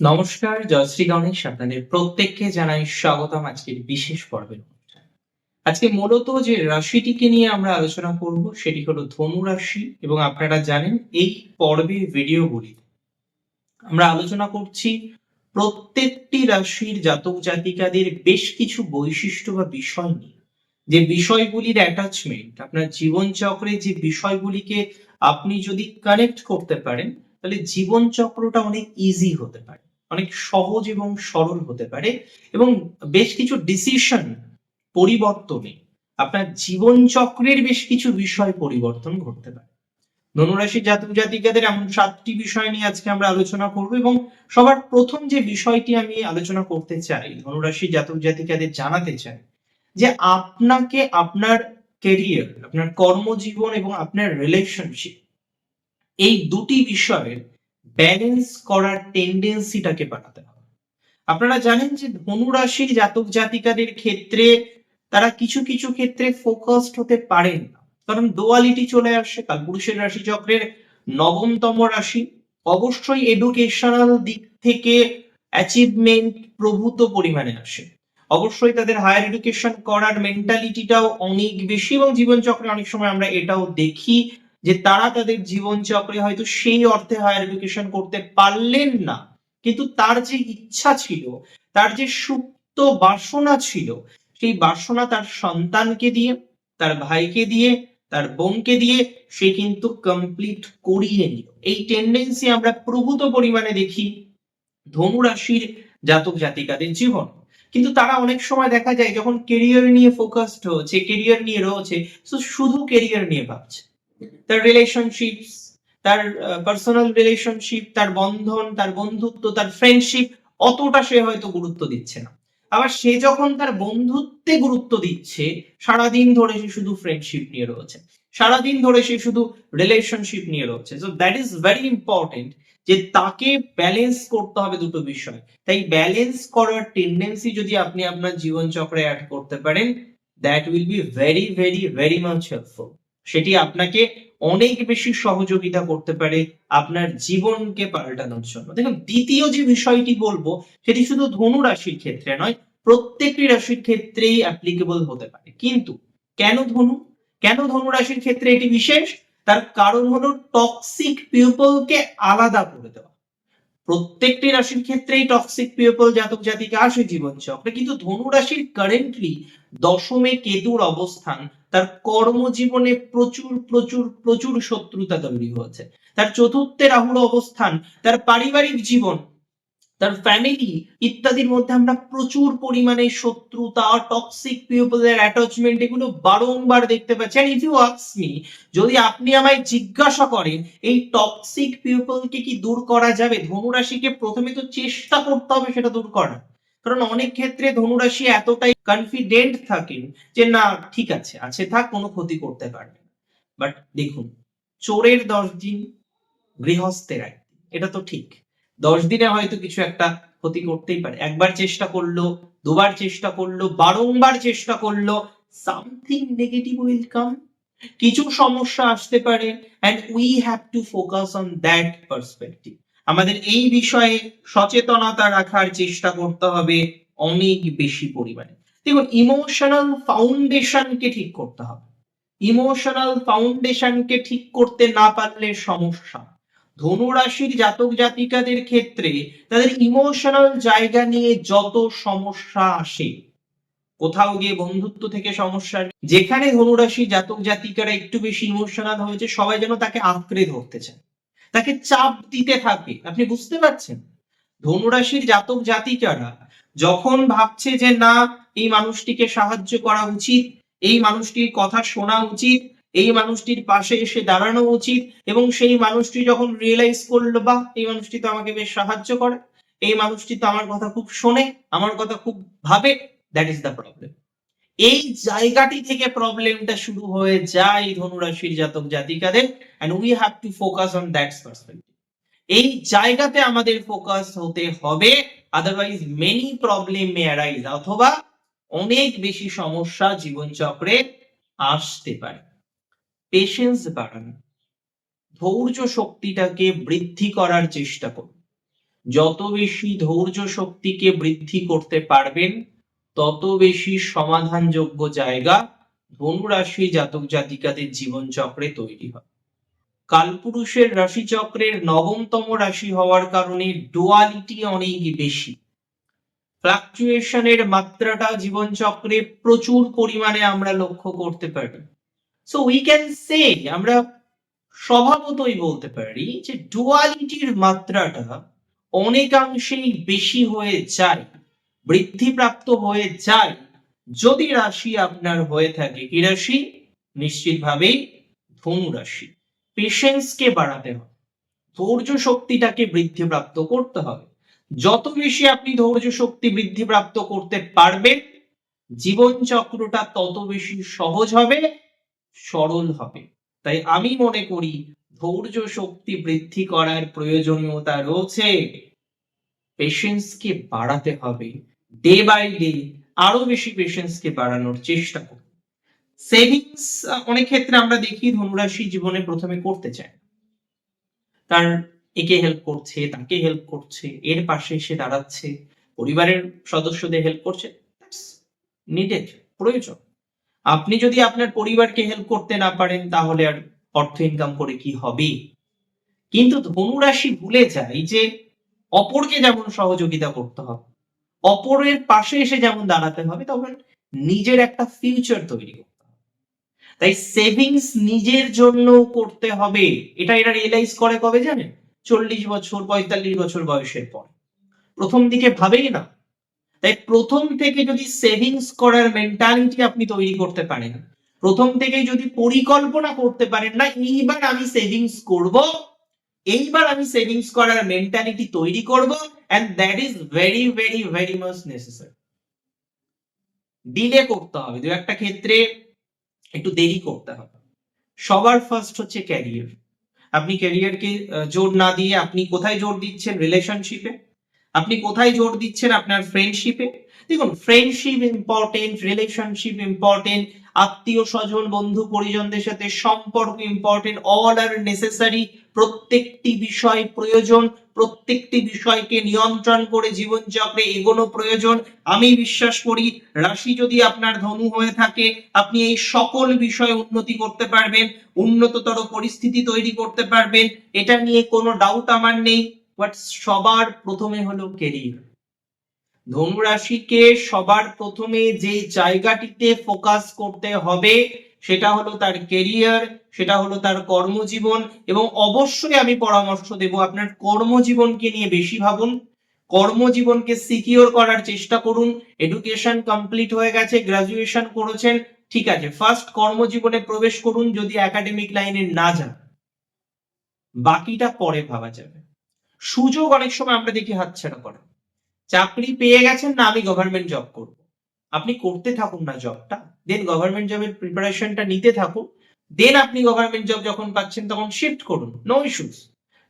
নমস্কার, জয়শ্রী গণেশ আপনাদের প্রত্যেককে জানাই স্বাগতম আজকের বিশেষ পর্বের আজকে মূলত যে রাশিটিকে নিয়ে আমরা আলোচনা করব সেটি হলো ধনু রাশি এবং আপনারা জানেন এই পর্বের ভিডিওগুলিতে আমরা আলোচনা করছি প্রত্যেকটি রাশির জাতক জাতিকাদের বেশ কিছু বৈশিষ্ট্য বা বিষয় নিয়ে। যে বিষয়গুলির অ্যাটাচমেন্ট আপনার জীবনচক্রে যে বিষয়গুলিকে আপনি যদি কানেক্ট করতে পারেন, তাহলে জীবন চক্রটা অনেক ইজি হতে পারে। অনেক সহজ এবং সরল হতে পারে এবং বেশ কিছু ডিসিশন পরিবর্তনে আপনার জীবন চক্রের বেশ কিছু বিষয় পরিবর্তন ঘটতে পারে। ধনুরাশি জাতক জাতিকাদের এমন সাতটি বিষয় নিয়ে আজকে আমরা আলোচনা করব এবং সবার প্রথম যে বিষয়টি আমি আলোচনা করতে চাই, ধনুরাশি জাতক জাতিকাদের জানাতে চাই যে আপনাকে আপনার কেরিয়ার আপনার কর্মজীবন এবং আপনার রিলেশনশিপ এই দুটি বিষয়ের ব্যালেন্স করার টেন্ডেন্সিটাকে বাড়াতে হবে। আপনারা জানেন যে ধনু রাশির জাতক জাতিকাদের ক্ষেত্রে তারা কিছু কিছু ক্ষেত্রে ফোকাসড হতে পারেন না। কারণ দোয়ালিটি চলে আসে, কালপুরুষের রাশি চক্রের নবমতম রাশি। অবশ্যই এডুকেশনাল দিক থেকে অ্যাচিভমেন্ট প্রভূত পরিমাণে আসে। অবশ্যই তাদের হায়ার এডুকেশন করার মেন্টালিটিটাও অনেক বেশি এবং জীবনচক্রে অনেক সময় আমরা এটাও দেখি। যে তারা তাদের জীবন চক্রে হয়তো সেই অর্থে হায়ার এডুকেশন করতে পারলেন না। কিন্তু তার যে ইচ্ছা ছিল, তার যে সুপ্ত বাসনা ছিল, সেই বাসনা তার সন্তানকে দিয়ে, তার ভাইকে দিয়ে, তার বোনকে দিয়ে সে কিন্তু কমপ্লিট করিয়ে নিল। এই টেন্ডেন্সি আমরা প্রভূত পরিমাণে দেখি ধনুরাশির জাতক জাতিকাদের জীবন। কিন্তু তারা অনেক সময় দেখা যায় যখন কেরিয়ার নিয়ে ফোকাসড হচ্ছে কেরিয়ার নিয়ে রয়েছে শুধু কেরিয়ার নিয়ে ভাবছে। তার রিলেশনশিপস তার পার্সোনাল রিলেশনশিপ তার বন্ধন, তার বন্ধুত্ব, তার ফ্রেন্ডশিপ অতটা সে হয়তো গুরুত্ব দিচ্ছে না। আবার সে যখন তার বন্ধুত্বে গুরুত্ব দিচ্ছে, সারাদিন ধরে সে শুধু ফ্রেন্ডশিপ নিয়ে রয়েছে। সারাদিন ধরে সে শুধু রিলেশনশিপ নিয়ে রয়েছে। So that is very important যে তাকে ব্যালেন্স করতে হবে দুটো বিষয়। তাই ব্যালেন্স করার টেন্ডেন্সি যদি আপনি আপনার জীবন চক্রে অ্যাড করতে পারেন that will be very very very much helpful সেটি আপনাকে অনেক বেশি সহযোগিতা করতে পারে আপনার জীবনকে পাল্টানোর জন্য। দেখুন, দ্বিতীয় যে বিষয়টি বলব, সেটি শুধু ধনু রাশির ক্ষেত্রে নয়, প্রত্যেকটি রাশির ক্ষেত্রেই অ্যাপ্লিকেবল হতে পারে। কিন্তু কেন ধনু? কেন ধনু রাশির ক্ষেত্রে এটি বিশেষ? তার কারণ হলো টক্সিক পিপলকে আলাদা করে দেওয়া। প্রত্যেকটি রাশির ক্ষেত্রেই টক্সিক পিপল জাতক জাতিকে আসে জীবন চক্রে কিন্তু ধনু রাশির কারেন্টলি দশমে কেতুর অবস্থান, তার কর্মজীবনে প্রচুর প্রচুর প্রচুর শত্রুতা তৈরি হয়েছে। তার চতুর্থে রাহুর অবস্থান, তার পারিবারিক জীবন তার ফ্যামিলি ইত্যাদির মধ্যে আমরা প্রচুর পরিমাণে শত্রুতা টক্সিক পিপলের অ্যাটাচমেন্ট এগুলো বারংবার দেখতে পাচ্ছি। ইফ ইউ আক্স মি যদি আপনি আমায় জিজ্ঞাসা করেন, এই টক্সিক পিপলকে কি দূর করা যাবে? ধনুরাশিকে প্রথমে তো চেষ্টা করতে হবে সেটা দূর করার। কারণ অনেক ক্ষেত্রে ধনুরাশি এতটাই কনফিডেন্ট থাকেন যে, না, ঠিক আছে আছে থাক, কোনো ক্ষতি করতে পারবে বাট দেখুন, চোরের দশ দিন গৃহস্থের একদিন এটা তো ঠিক। দশ দিনে হয়তো কিছু একটা ক্ষতি করতেই পারে। একবার চেষ্টা করল, দুবার চেষ্টা করল, বারংবার চেষ্টা করল সামথিং নেগেটিভ উইল কাম কিছু সমস্যা আসতে পারে and we have to focus on that perspective আমাদের এই বিষয়ে সচেতনতা রাখার চেষ্টা করতে হবে অনেক বেশি পরিমাণে। দেখুন ইমোশনাল ফাউন্ডেশনকে ঠিক করতে হবে। ইমোশনাল ফাউন্ডেশনকে ঠিক করতে না পারলে সমস্যা ধনু রাশির জাতক জাতিকাদের ক্ষেত্রে তাদের ইমোশনাল জায়গা নিয়ে যত সমস্যা আসে, কোথাও গিয়ে বন্ধুত্ব থেকে সমস্যা যেখানে ধনুরাশি জাতক জাতিকারা একটু বেশি ইমোশনাল হয়েছে, সবাই যেন তাকে আঁকড়ে ধরতে চায়। তাকে চাপ দিতে থাকে, আপনি বুঝতে পারছেন? ধনুরাশির জাতক জাতিকারা যখন ভাবছে যে না, এই মানুষটিকে সাহায্য করা উচিত, এই মানুষটির কথা শোনা উচিত এই মানুষটির পাশে এসে দাঁড়ানো উচিত এবং সেই মানুষটি যখন রিয়েলাইজ করল বা এই মানুষটি তো আমাকে বেশ সাহায্য করে। এই মানুষটি তো আমার কথা খুব শোনে, আমার কথা খুব ভাবে। দ্যাট ইজ দ্য প্রবলেম এই জায়গাটি থেকে প্রবলেমটা শুরু হয়ে যায় ধনুরাশির জাতক জাতিকাদের and we have to focus on that perspective এই জায়গাতে আমাদের ফোকাস হতে হবে otherwise many problem may arise অথবা অনেক বেশি সমস্যা জীবনচক্রে আসতে পারে। পেশেন্স বাড়ান। ধৈর্য শক্তিটাকে বৃদ্ধি করার চেষ্টা করুন। যত বেশি ধৈর্য শক্তিকে বৃদ্ধি করতে পারবেন, তত বেশি সমাধানযোগ্য জায়গা ধনুরাশি জাতক জাতিকাদের জীবন চক্রে তৈরি হয়। কালপুরুষের রাশিচক্রের নবমতম রাশি হওয়ার কারণে ডুয়ালিটি অনেক বেশি। ফ্লাকচুয়েশনের মাত্রাটা জীবন চক্রে প্রচুর পরিমাণে আমরা লক্ষ্য করতে পারি। সো উই ক্যান সে আমরা স্বভাবতই বলতে পারি যে ডুয়ালিটির মাত্রাটা অনেকাংশেই বেশি হয়ে যায়, বৃদ্ধিপ্রাপ্ত হয়ে যায়। যদি রাশি আপনার হয়ে থাকে কি রাশি? নিশ্চিতভাবেই ধনু রাশি। পেশেন্সকে বাড়াতে হবে। ধৈর্য শক্তিটাকে বৃদ্ধিপ্রাপ্ত করতে হবে। যত বেশি আপনি ধৈর্য শক্তি বৃদ্ধিপ্রাপ্ত করতে পারবেন জীবন চক্রটা তত বেশি সহজ হবে। সরল হবে। তাই আমি মনে করি, ধৈর্য শক্তি বৃদ্ধি করার প্রয়োজনীয়তা রয়েছে। পেশেন্সকে বাড়াতে হবে। ডে বাই ডে আরও বেশি পেশেন্সকে বাড়ানোর চেষ্টা করুন। সেভিংস অনেক ক্ষেত্রে আমরা দেখি ধনুরাশি জীবনে প্রথমে করতে চায় তার একে হেল্প করছে, তাকে হেল্প করছে, এর পাশে এসে দাঁড়াচ্ছে, পরিবারের সদস্যদের হেল্প করছে। নিডেড প্রয়োজন। আপনি যদি আপনার পরিবারকে হেল্প করতে না পারেন, তাহলে আর অর্থ ইনকাম করে কি হবে? কিন্তু ধনুরাশি ভুলে যায় যে অপরকে যেমন সহযোগিতা করতে হবে, অপরের পাশে এসে যেমন দাঁড়াতে হবে, তখন নিজের একটা ফিউচার তৈরি করতে হবে। তাই সেভিংস নিজের জন্য করতে হবে, এটা এরা রিয়েলাইজ করে কবে জানেন? চল্লিশ বছর, পঁয়তাল্লিশ বছর বয়সের পর। প্রথম দিকে ভাবেই না তাই প্রথম থেকে যদি সেভিংস করার মেন্টালিটি আপনি তৈরি করতে পারেন, প্রথম থেকে যদি পরিকল্পনা করতে পারেন না, এইবার আমি সেভিংস করব, এইবার আমি সেভিংস করার মেন্টালিটি তৈরি করব and that is very very very much necessary delay করতে হবে, দু একটা ক্ষেত্রে একটু দেরি করতে হবে। সবার ফার্স্ট হচ্ছে ক্যারিয়ার আপনি ক্যারিয়ারকে জোর না দিয়ে আপনি কোথায় জোর দিচ্ছেন রিলেশনশিপে আপনি কোথায় জোর দিচ্ছেন আপনার ফ্রেন্ডশিপে দেখুন ফ্রেন্ডশিপ ইম্পর্টেন্ট রিলেশনশিপ ইম্পর্টেন্ট আত্মীয় স্বজন, বন্ধু, পরিজনদের সাথে সম্পর্ক ইম্পর্টেন্ট অল আর নেসেসারি প্রত্যেকটি বিষয় প্রয়োজন, প্রত্যেকটি বিষয়কে নিয়ন্ত্রণ করে জীবনচক্রে এগোনো প্রয়োজন। আমি বিশ্বাস করি, রাশি যদি আপনার ধনু হয়ে থাকে, আপনি এই সকল বিষয়ে উন্নতি করতে পারবেন, উন্নততর পরিস্থিতি তৈরি করতে পারবেন। এটা নিয়ে কোনো ডাউট আমার নেই। বাট সবার প্রথমে হলো কেরিয়ার ধনু রাশিকে সবার প্রথমে যে জায়গাটিতে ফোকাস করতে হবে, সেটা হলো তার কেরিয়ার সেটা হলো তার কর্মজীবন, এবং অবশ্যই আমি পরামর্শ দেব আপনার কর্মজীবনকে নিয়ে বেশি ভাবুন। কর্মজীবনকে সিকিওর করার চেষ্টা করুন। এডুকেশন কমপ্লিট হয়ে গেছে গ্রাজুয়েশন করেছেন, ঠিক আছে। ফার্স্ট কর্মজীবনে প্রবেশ করুন, যদি একাডেমিক লাইনে না যান। বাকিটা পরে ভাবা যাবে। সুযোগ অনেক সময় আমরা দেখি হাতছাড়া করা। চাকরি পেয়ে গেছেন না, আমি গভর্নমেন্ট জব করব। আপনি করতে থাকুন না জবটা দেন গভর্নমেন্ট জবের প্রিপারেশনটা নিতে থাকুন। দেন আপনি গভর্নমেন্ট জব যখন পাচ্ছেন, তখন শিফট করুন নো ইস্যুস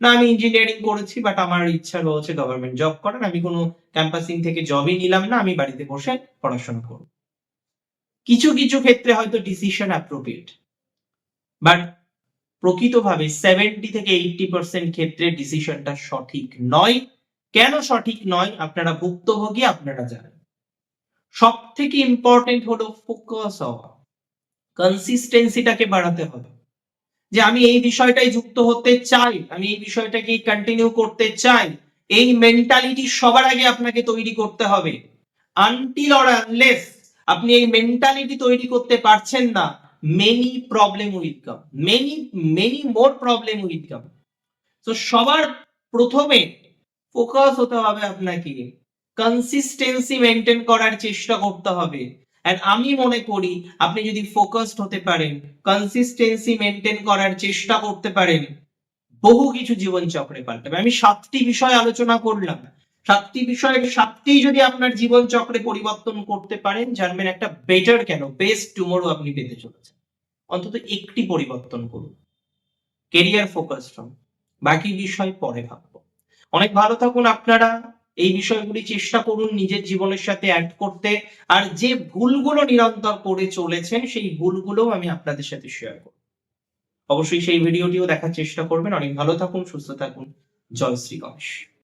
না, আমি ইঞ্জিনিয়ারিং করেছি বাট আমার ইচ্ছা রয়েছে গভর্নমেন্ট জব করার। আমি কোনো ক্যাম্পাসিং থেকে জবই নিলাম না, আমি বাড়িতে বসে পড়াশোনা করব। কিছু কিছু ক্ষেত্রে হয়তো ডিসিশন অ্যাপ্রোপ্রিয়েট বাট প্রকৃতভাবে সেভেন্টি থেকে এইটটি পার্সেন্ট ক্ষেত্রে ডিসিশনটা সঠিক নয়। কেন সঠিক নয়? আপনারা ভুক্তভোগী, আপনারা জানেন। সব থেকে ইম্পর্টেন্ট হলো ফোকাস হওয়া। কনসিস্টেন্সিটাকে বাড়াতে হবে। যে আমি এই বিষয়টাই যুক্ত হতে চাই, আমি এই বিষয়টাকে কন্টিনিউ করতে চাই, এই মেন্টালিটি সবার আগে আপনাকে তৈরি করতে হবে। আনটিল অর আনলেস আপনি এই মেন্টালিটি তৈরি করতে পারছেন না many problem will come many many more problem will come তো সবার প্রথমে ফোকাস হতে হবে আপনাকে। কনসিস্টেন্সি মেনটেন করার চেষ্টা করতে হবে। আর আমি মনে করি, আপনি যদি ফোকাসড হতে পারেন কনসিস্টেন্সি মেনটেন করার চেষ্টা করতে পারেন, বহু কিছু জীবন চক্রে পাল্টাবে আমি সাতটি বিষয় আলোচনা করলাম। সাতটি বিষয়ের সাতটি যদি আপনার জীবন চক্রে পরিবর্তন করতে পারেন, জানবেন একটা বেটার কেন বেস্ট টুমোরো আপনি পেতে চলেছেন। অন্তত একটি পরিবর্তন করুন। কেরিয়ার ফোকাস বাকি বিষয় পরে ভাববো। অনেক ভালো থাকুন আপনারা। এই বিষয়গুলি চেষ্টা করুন নিজের জীবনের সাথে অ্যাড করতে। আর যে ভুলগুলো নিরন্তর করে চলেছেন, সেই ভুলগুলো আমি আপনাদের সাথে শেয়ার করব। অবশ্যই সেই ভিডিওটিও দেখার চেষ্টা করবেন। অনেক ভালো থাকুন, সুস্থ থাকুন। জয় শ্রী গণেশ।